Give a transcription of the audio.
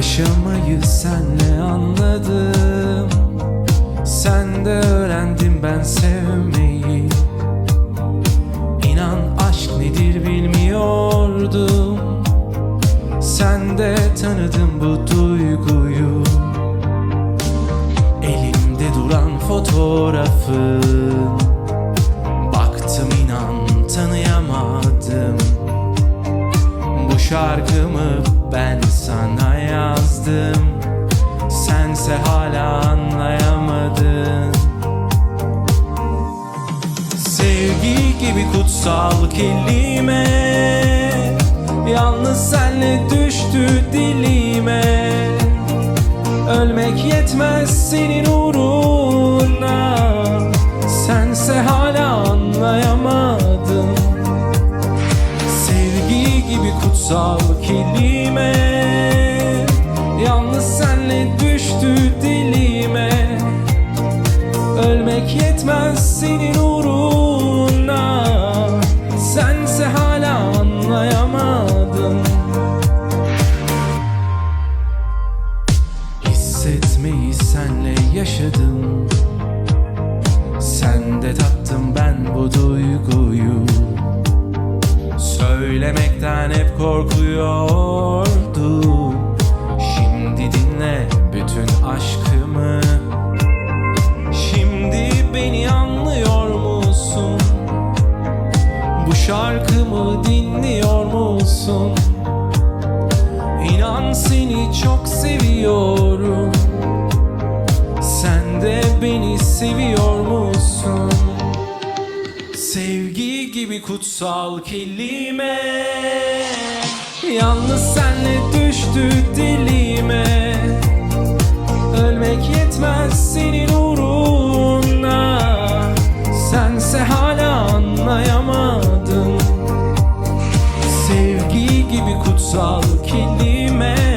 Yaşamayı senle anladım Sen de öğrendim ben sevmeyi. İnan aşk nedir bilmiyordum. Sen de tanıdım bu duyguyu. Elimde duran fotoğrafın. Baktım inan tanıyamadım. Bu şarkımı ben Sense hala anlayamadın. Sevgi gibi kutsal kelime Yalnız senle düştü dilime. Ölmek yetmez senin uğruna Sense hala anlayamadın. Sevgi gibi kutsal kelime Yalnız Ölmek yetmez senin uğruna. Sense hala anlayamadın Hissetmeyi senle yaşadım. Sende tattım ben bu duyguyu. Söylemekten hep korkuyordum Şimdi dinle bütün aşkımı şarkımı dinliyor musun? İnan seni çok seviyorum Sen de beni seviyor musun? Sevgi gibi kutsal kelime Yalnız senle düştü dilime Ölmek yetmez senin kutsal kelime